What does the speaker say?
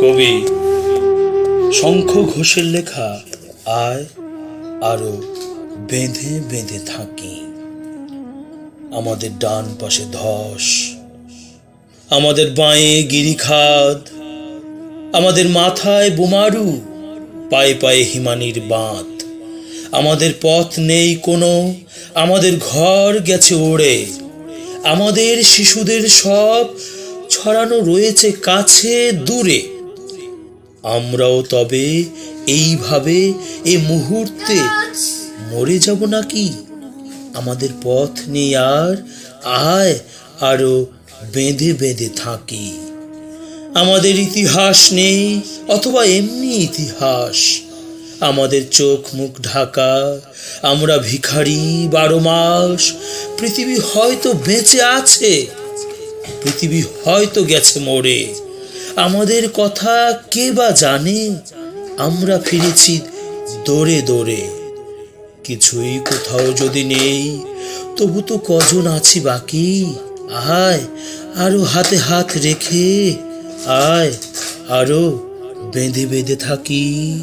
কবি শঙ্খ ঘোষের লেখা আয় আরও বেঁধে বেঁধে থাকি। আমাদের ডান পাশে ধস, আমাদের বাঁয়ে গিরিখাদ আমাদের মাথায় বোমারু, পায়ে পায়ে হিমানির বাঁধ। আমাদের পথ নেই কোনো, আমাদের ঘর গেছে ওড়ে। আমাদের শিশুদের সব ছড়ানো রয়েছে কাছে দূরে। আমরাও তবে এইভাবে এ মুহূর্তে মরে যাব নাকি? আমাদের পথ নেই আর, আয়, আরও বেঁধে বেঁধে থাকি। আমাদের ইতিহাস নেই, অথবা এমনি ইতিহাস। আমাদের চোখ মুখ ঢাকা, আমরা ভিখারি বারো মাস। পৃথিবী হয়তো বেঁচে আছে, পৃথিবী হয়তো গেছে মরে। আমাদের কথা কে বা জানে? আমরা ফিরেছি দৌড়ে দৌড়ে। কিছুই কোথাও যদি নেই, তবু তো কজন আছি বাকি? আয়, আরও হাতে হাত রেখে, আয়, আরও বেঁধে বেঁধে থাকি।